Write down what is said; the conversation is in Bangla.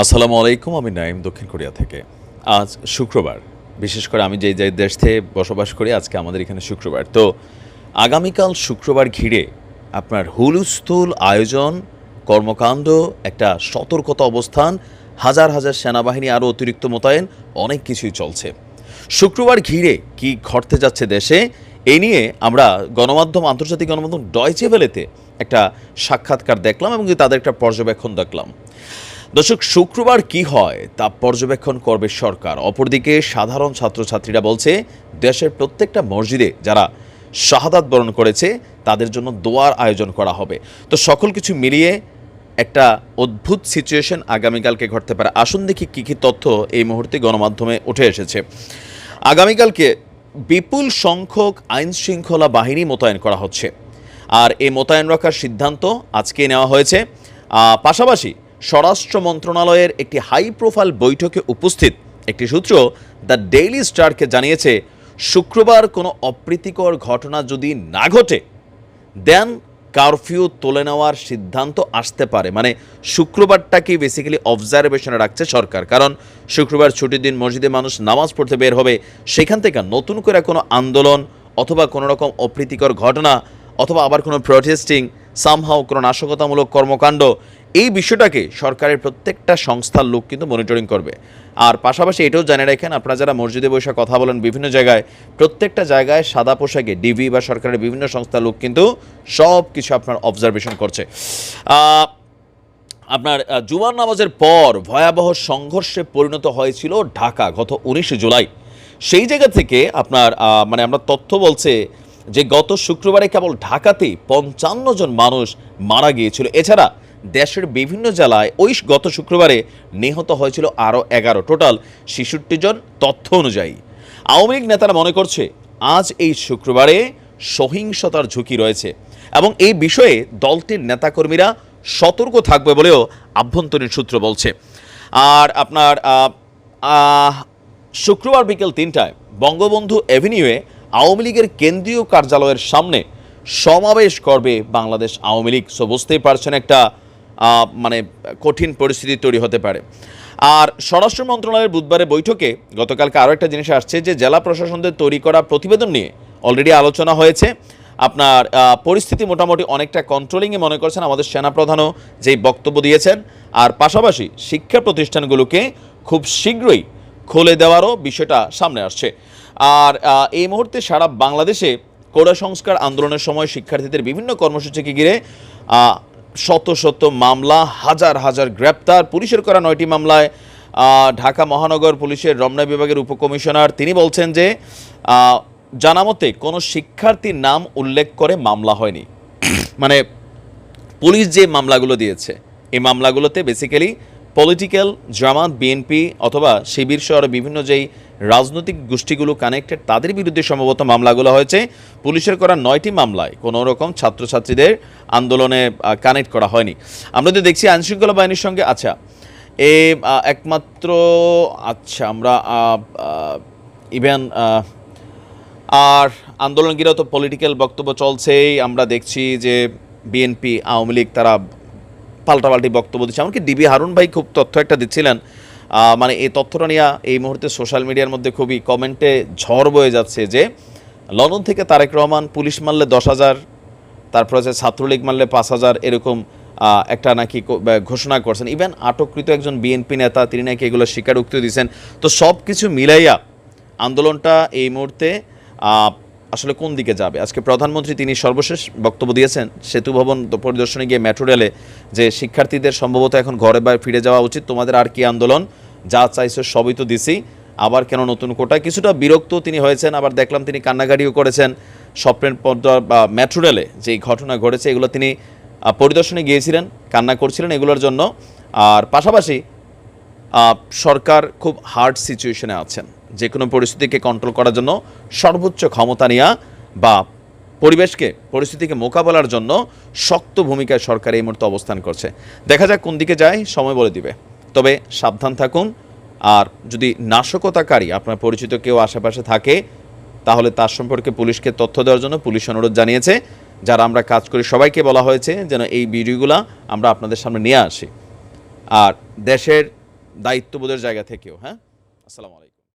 আসসালামু আলাইকুম, আমি নাইম দক্ষিণ কোরিয়া থেকে। আজ শুক্রবার। বিশেষ করে আমি যেই যে দেশ থেকে বসবাস করি, আজকে আমাদের এখানে শুক্রবার। তো আগামীকাল শুক্রবার ঘিরে আপনার হুলুস্থুল আয়োজন, কর্মকাণ্ড, একটা সতর্কতা অবস্থান, হাজার হাজার সেনাবাহিনী আরও অতিরিক্ত মোতায়েন, অনেক কিছুই চলছে। শুক্রবার ঘিরে কি ঘটতে যাচ্ছে দেশে এই নিয়ে আমরা গণমাধ্যম, আন্তর্জাতিক গণমাধ্যম ডয়চে ভেলেতে একটা সাক্ষাৎকার দেখলাম এবং তাদের একটা পর্যবেক্ষণ দেখলাম। দর্শক, শুক্রবার কি হয় তা পর্যবেক্ষণ করবে সরকার। অপরদিকে সাধারণ ছাত্রছাত্রীরা বলছে, দেশের প্রত্যেকটা মসজিদে যারা শাহাদাত বরণ করেছে, তাদের জন্য দোয়ার আয়োজন করা হবে। তো সকল কিছু মিলিয়ে একটা অদ্ভুত সিচুয়েশন আগামীকালকে ঘটতে পারে। আসুন দেখি কী কী তথ্য এই মুহূর্তে গণমাধ্যমে উঠে এসেছে। আগামীকালকে বিপুল সংখ্যক আইন শৃঙ্খলা বাহিনী মোতায়েন করা হচ্ছে। আর এই মোতায়েন রাখার সিদ্ধান্ত আজকে নেওয়া হয়েছে। পাশাপাশি স্বরাষ্ট্র মন্ত্রণালয়ের একটি হাই প্রোফাইল বৈঠকে উপস্থিত। একটি সূত্র দ্য ডেইলি স্টারকে জানিয়েছে, শুক্রবার কোনো অপ্রীতিকর ঘটনা যদি না ঘটে, দেন কারফিউ তুলে নেওয়ার সিদ্ধান্ত আসতে পারে। মানে শুক্রবারটাকেই বেসিক্যালি অবজারভেশনে রাখছে সরকার। কারণ, শুক্রবার ছুটির দিন মসজিদে মানুষ নামাজ পড়তে বের হবে, সেখান থেকে নতুন করে কোনো আন্দোলন অথবা কোনো রকম অপ্রীতিকর ঘটনা অথবা আবার কোনো প্রটেস্টিং সামহাও কোনো নাশকতামূলক কর্মকাণ্ড, এই বিষয়টাকে সরকারের প্রত্যেকটা সংস্থার লোক কিন্তু মনিটরিং করবে। আর পাশাপাশি এটাও জানিয়ে রাখেন, আপনারা যারা মসজিদে বসে কথা বলেন বিভিন্ন জায়গায়, প্রত্যেকটা জায়গায় সাদা পোশাকে ডিবি বা সরকারের বিভিন্ন সংস্থার লোক কিন্তু সব কিছু আপনার অবজারভেশন করছে। আপনার জুমার নামাজের পর ভয়াবহ সংঘর্ষে পরিণত হয়েছিল ঢাকা গত উনিশে জুলাই। সেই জায়গা থেকে আপনার মানে আমরা তথ্য বলছে যে গত শুক্রবারে কেবল ঢাকাতে পঞ্চান্ন জন মানুষ মারা গিয়েছিল। এছাড়া দেশের বিভিন্ন জেলায় ওই গত শুক্রবারে নিহত হয়েছিল আরও এগারো। টোটাল ছেষট্টি জন তথ্য অনুযায়ী। আওয়ামী লীগ নেতারা মনে করছে, আজ এই শুক্রবারে সহিংসতার ঝুঁকি রয়েছে এবং এই বিষয়ে দলটির নেতাকর্মীরা সতর্ক থাকবে বলেও আভ্যন্তরীণ সূত্র বলছে। আর আপনার শুক্রবার বিকেল তিনটায় বঙ্গবন্ধু এভিনিউয়ে আওয়ামী লীগের কেন্দ্রীয় কার্যালয়ের সামনে সমাবেশ করবে বাংলাদেশ আওয়ামী লীগ। সো বুঝতেই পারছেন একটা মানে কঠিন পরিস্থিতি তৈরি হতে পারে। আর স্বরাষ্ট্র মন্ত্রণালয়ের বুধবারের বৈঠকে গতকালকে আরও একটা জিনিস আসছে যে, জেলা প্রশাসনদের তৈরি করা প্রতিবেদন নিয়ে অলরেডি আলোচনা হয়েছে। আপনার পরিস্থিতি মোটামুটি অনেকটা কন্ট্রোলিংয়ে মনে করছেন আমাদের সেনাপ্রধানও যেই বক্তব্য দিয়েছেন। আর পাশাপাশি শিক্ষা প্রতিষ্ঠানগুলোকে খুব শীঘ্রই খুলে দেওয়ারও বিষয়টা সামনে আসছে। আর এই মুহূর্তে সারা বাংলাদেশে কোড়া সংস্কার আন্দোলনের সময় শিক্ষার্থীদের বিভিন্ন কর্মসূচিকে ঘিরে শত শত মামলা, হাজার হাজার গ্রেপ্তার, পুলিশের করা নয়টি মামলায় ঢাকা মহানগর পুলিশের রমনা বিভাগের উপকমিশনার তিনি বলছেন যে জানামতে কোনো শিক্ষার্থীর নাম উল্লেখ করে মামলা হয়নি। মানে পুলিশ যে মামলাগুলো দিয়েছে, এই মামলাগুলোতে বেসিক্যালি পলিটিক্যাল জামাত, বিএনপি অথবা শিবির সহ বিভিন্ন যেই রাজনৈতিক গোষ্ঠীগুলো কানেক্টেড তাদের বিরুদ্ধে সম্ভবত মামলাগুলো হয়েছে। পুলিশের করা নয়টি মামলায় কোনো রকম ছাত্রছাত্রীদের আন্দোলনে কানেক্ট করা হয়নি। আমরা তো দেখছি আইনশৃঙ্খলা বাহিনীর সঙ্গে আচ্ছা এ একমাত্র আচ্ছা আমরা ইভেন আর আন্দোলনগিরা তো পলিটিক্যাল বক্তব্য চলছেই। আমরা দেখছি যে বিএনপি আওয়ামী লীগ, তারা পাল্টাপাল্টি বক্তব্য দিচ্ছে। এমনকি ডিবি হারুন ভাই খুব তথ্য একটা দিচ্ছিলেন মানে এই তথ্যটা নিয়ে এই মুহূর্তে সোশ্যাল মিডিয়ার মধ্যে খুবই কমেন্টে ঝড় বয়ে যাচ্ছে যে, লন্ডন থেকে তারেক রহমান পুলিশ মারলে দশ হাজার, তারপর হচ্ছে ছাত্রলীগ মারলে পাঁচ হাজার, এরকম একটা নাকি ঘোষণা করছেন। ইভেন আটককৃত একজন বিএনপি নেতা, তিনি নাকি এগুলো স্বীকারোক্তি দিয়েছেন। তো সব কিছু মিলাইয়া আন্দোলনটা এই মুহূর্তে আসলে কোন দিকে যাবে? আজকে প্রধানমন্ত্রী তিনি সর্বশেষ বক্তব্য দিয়েছেন, সেতু ভবন পরিদর্শনে গিয়ে মেট্রো রেলে যে শিক্ষার্থীদের সম্ভবত এখন ঘরে বাইরে ফিরে যাওয়া উচিত। তোমাদের আর কি আন্দোলন? যা চাইছো সবই তো দিছি। আবার কেন নতুন কোটায়? কিছুটা বিরক্ত তিনি হয়েছেন, আবার দেখলাম তিনি কান্নাকাটিও করেছেন। স্বপ্নের পর্দা বা মেট্রো রেলে যে ঘটনা ঘটেছে, এগুলো তিনি পরিদর্শনে গিয়েছিলেন, কান্না করছিলেন এগুলোর জন্য। আর পাশাপাশি সরকার খুব হার্ড সিচুয়েশনে আছেন। যে কোনো পরিস্থিতিকে কন্ট্রোল করার জন্য সর্বোচ্চ ক্ষমতা নেওয়া বা পরিবেশকে, পরিস্থিতিকে মোকাবেলার জন্য শক্ত ভূমিকায় সরকার এই মুহূর্তে অবস্থান করছে। দেখা যাক কোন দিকে যায়, সময় বলে দিবে। তবে সাবধান থাকুন। আর যদি নাশকতাকারী আপনার পরিচিত কেউ আশেপাশে থাকে, তাহলে তার সম্পর্কে পুলিশকে তথ্য দেওয়ার জন্য পুলিশ অনুরোধ জানিয়েছে। যারা আমরা কাজ করি, সবাইকে বলা হয়েছে যেন এই ভিডিওগুলো আমরা আপনাদের সামনে নিয়ে আসি। আর দেশের দায়িত্ববোধের জায়গা থেকেও হ্যাঁ? আসসালামু আলাইকুম।